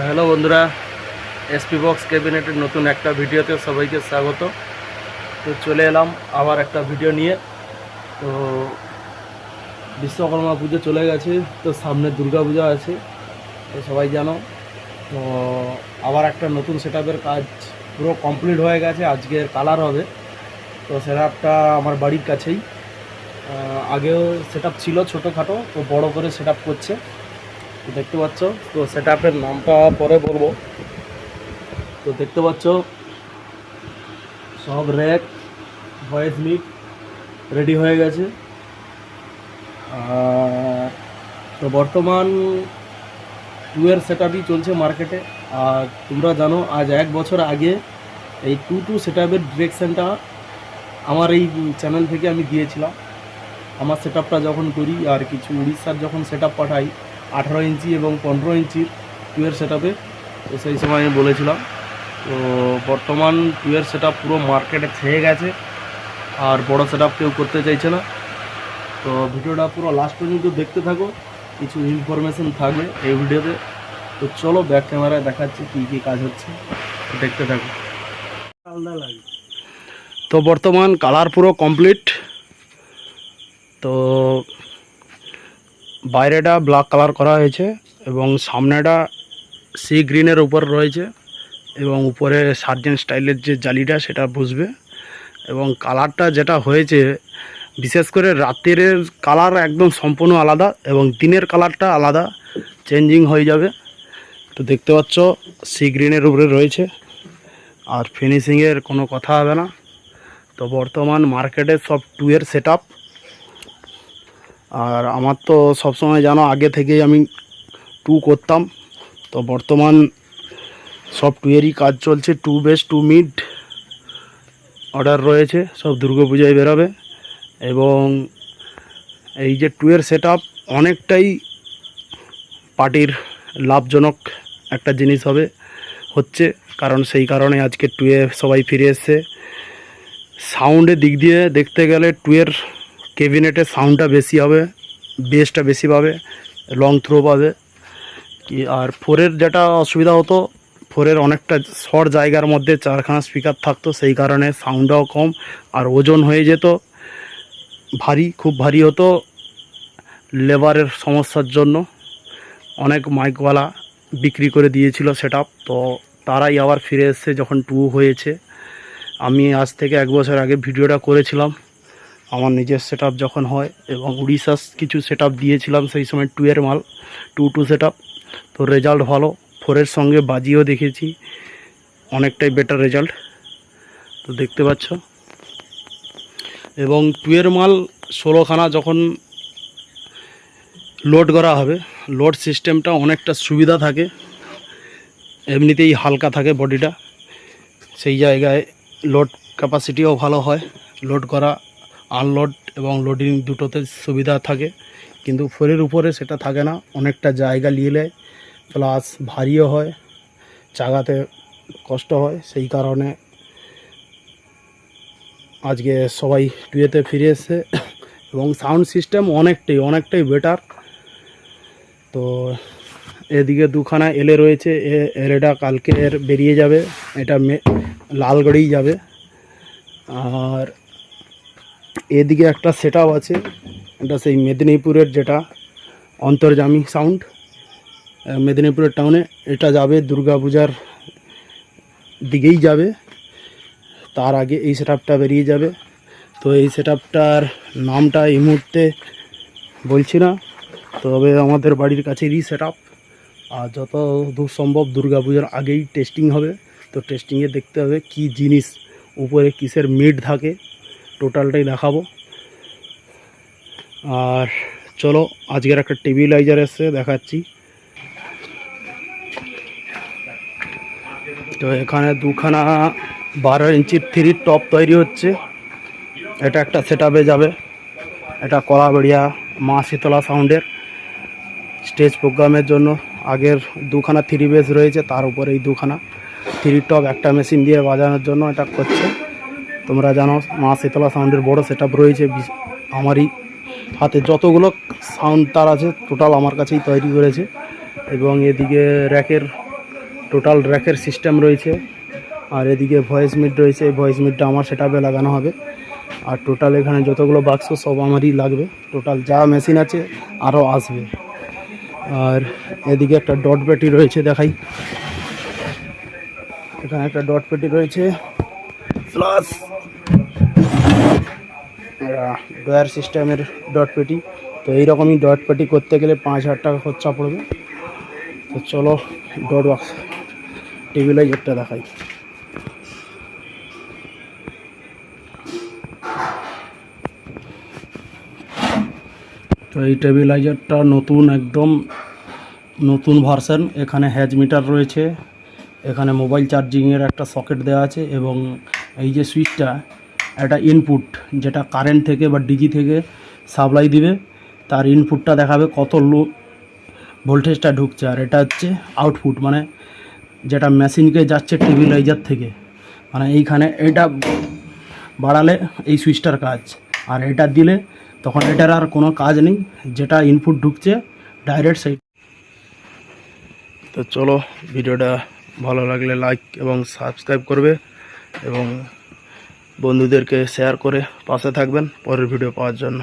Hello বন্ধুরা SP box ক্যাবিনেটের নতুন একটা ভিডিওতে সবাইকে স্বাগত। তো চলে এলাম আবার একটা ভিডিও নিয়ে। তো বিশ্বকর্মা পুজো চলে গেছে, তো সামনে দুর্গা পূজা আছে, তো সবাই জানো। তো আবার একটা নতুন সেট কাজ পুরো কমপ্লিট হয়ে গেছে, আজকের কালার হবে। তো সেট আমার বাড়ির কাছেই। আগেও সেট ছিল ছোটোখাটো, তো বড় করে সেট করছে। দেখতে পাচ্ছ, তো সেট আপের নামটা পরে বলব। তো দেখতে পাচ্ছ, সব র্যাক ভয়েস মিট রেডি হয়ে গেছে। আর তো বর্তমান টু এর সেট আপই চলছে মার্কেটে আর তোমরা জানো, আজ এক বছর আগে এই টু টু সেট আপের ডিরেকশানটা আমার এই চ্যানেল থেকে আমি দিয়েছিলাম। আমার সেট যখন করি আর কিছু উড়িষ্যার যখন সেট পাঠাই আঠারো ইঞ্চি এবং পনেরো ইঞ্চির টুয়ের সেট আপে তো সেই সময় আমি বলেছিলাম, তো বর্তমান টুয়ের সেট পুরো মার্কেটে ছেয়ে গেছে, আর বড় সেট কেউ করতে চাইছে না। তো ভিডিওটা পুরো লাস্ট পর্যন্ত দেখতে থাকো, কিছু ইনফরমেশন থাকবে এই ভিডিওতে। তো চলো ব্যাক ক্যামেরায় দেখাচ্ছি কী কী কাজ হচ্ছে, দেখতে থাকো। তো বর্তমান কালার পুরো কমপ্লিট তো বাইরেটা ব্ল্যাক কালার করা হয়েছে এবং সামনেটা সি গ্রিনের উপর রয়েছে এবং উপরে সার্জেন্ট স্টাইলের যে জালিটা সেটা বুঝবে এবং কালারটা যেটা হয়েছে, বিশেষ করে রাতের কালার একদম সম্পূর্ণ আলাদা এবং দিনের কালারটা আলাদা চেঞ্জিং হয়ে যাবে। তো দেখতে পাচ্ছ সি গ্রিনের উপরে রয়েছে আর ফিনিশিংয়ের কোনো কথা হবে না। তো বর্তমান মার্কেটে সব টুয়ের সেট আর আমার তো সবসময় জানো, আগে থেকেই আমি টু করতাম। তো বর্তমান সব টুয়েরই কাজ চলছে two base two mid order রয়েছে, সব দুর্গাপূজায় বেরোবে। এবং এই যে টুয়ের সেট অনেকটাই পার্টির লাভজনক একটা জিনিস হবে, হচ্ছে, কারণ সেই কারণে আজকে টুয়ে সবাই ফিরে এসছে। সাউন্ডের দিক দিয়ে দেখতে গেলে টুয়ের কেবিনেটের সাউন্ডটা বেশি হবে বেসটা বেশি পাবে লং থ্রো পাবে। কি, আর ফোরের যেটা অসুবিধা হতো ফোরের অনেকটা শর্ট জায়গার মধ্যে চারখানা স্পিকার থাকতো, সেই কারণে সাউন্ডটাও কম, আর ওজন হয়ে যেত। ভারী, খুব ভারী হতো লেবারের সমস্যার জন্য। অনেক মাইকওয়ালা বিক্রি করে দিয়েছিল সেট তো তারাই আবার ফিরে এসছে যখন টু হয়েছে। আমি আজ থেকে এক বছর আগে ভিডিওটা করেছিলাম। আমার নিজের সেট যখন হয় এবং উড়িষ্যার কিছু সেট দিয়েছিলাম সেই সময় টু এর মাল টু টু সেট তো রেজাল্ট ভালো ফোরের সঙ্গে বাজিয়েও দেখেছি, অনেকটাই বেটার রেজাল্ট তো দেখতে পাচ্ছ। এবং টুয়ের মাল ষোলোখানা যখন লোড করা হবে লোড সিস্টেমটা অনেকটা সুবিধা থাকে, এমনিতেই হালকা থাকে বডিটা সেই জায়গায় লোড ক্যাপাসিটিও ভালো হয় লোড করা আনলোড এবং লোডিং দুটোতে সুবিধা থাকে, কিন্তু ফোরের উপরে সেটা থাকে না। অনেকটা জায়গা নিয়ে নেয় প্লাস ভারীও হয় চাগাতে কষ্ট হয়। সেই কারণে আজকে সবাই টুয়েতে ফিরে এসছে এবং সাউন্ড সিস্টেম অনেকটাই অনেকটাই বেটার তো এদিকে দুখানা এলে রয়েছে, এ এলেটা কালকে এর বেরিয়ে যাবে, এটা লালগড়েই যাবে। আর এদিকে একটা সেট আছে, এটা সেই মেদিনীপুরের যেটা অন্তর্জামী সাউন্ড মেদিনীপুরের টাউনে এটা যাবে দুর্গাপূজার দিকেই যাবে, তার আগে এই সেট বেরিয়ে যাবে। তো এই সেট নামটা এই মুহূর্তে বলছি না, তবে আমাদের বাড়ির কাছেরই সেট আর যত দূর সম্ভব দুর্গাপূজার আগেই টেস্টিং হবে, তো টেস্টিংয়ে দেখতে হবে কি জিনিস উপরে কিসের মিট থাকে। টোটালটাই দেখাবো। আর চলো, আজকের একটা টেবিলাইজার এসছে, দেখাচ্ছি। তো এখানে দুখানা বারো ইঞ্চির থ্রির টপ তৈরি হচ্ছে। এটা একটা সেট যাবে। এটা কলাবেড়িয়া মা শীতলা সাউন্ডের স্টেজ প্রোগ্রামের জন্য। আগের দুখানা থ্রি বেস রয়েছে, তার উপরে এই দুখানা থ্রি টপ একটা মেশিন দিয়ে বাজানোর জন্য এটা করছে। তোমরা জানো, মা শীতলা সাউন্ডের বড় সেট রয়েছে আমারই হাতে যতগুলো সাউন্ড তার আছে টোটাল আমার কাছেই তৈরি করেছে। এবং এদিকে র্যাকের টোটাল র্যাকের সিস্টেম রয়েছে, আর এদিকে ভয়েস মিট রয়েছে, এই ভয়েস মিটটা আমার সেটাপে লাগানো হবে। আর টোটাল এখানে যতগুলো বাক্স সব আমারই লাগবে। টোটাল যা মেশিন আছে, আরও আসবে। আর এদিকে একটা ডট পেটি রয়েছে, দেখাই। এখানে একটা ডট পেটি রয়েছে প্লাস ডয়ার সিস্টেমের ডট পেটি তো এইরকমই ডট পেটি করতে গেলে পাঁচ হাজার টাকা খরচা পড়বে। তো চলো ডট বক্স টেবিলাইজারটা দেখাই। তো এই টেবিলাইজারটা নতুন একদম, নতুন ভার্সন এখানে হ্যাজ মিটার রয়েছে, এখানে মোবাইল চার্জিংয়ের একটা সকেট দেওয়া আছে এবং এই যে সুইচটা একটা ইনপুট যেটা কারেন্ট থেকে বা ডিজি থেকে সাপ্লাই দিবে, তার ইনপুটটা দেখাবে কত লো ভোল্টেজটা ঢুকছে, আর এটা হচ্ছে আউটপুট মানে যেটা মেশিনকে যাচ্ছে টেবিলাইজার থেকে। মানে এইখানে এটা বাড়ালে এই সুইচটার কাজ, আর এটা দিলে তখন এটার আর কোনো কাজ নেই, যেটা ইনপুট ঢুকছে ডাইরেক্ট সেই তো চলো, ভিডিওটা ভালো লাগলে লাইক এবং সাবস্ক্রাইব করবে, এবং বন্ধুদেরকে শেয়ার করে পাশে থাকবেন পরের ভিডিও পাওয়ার জন্য।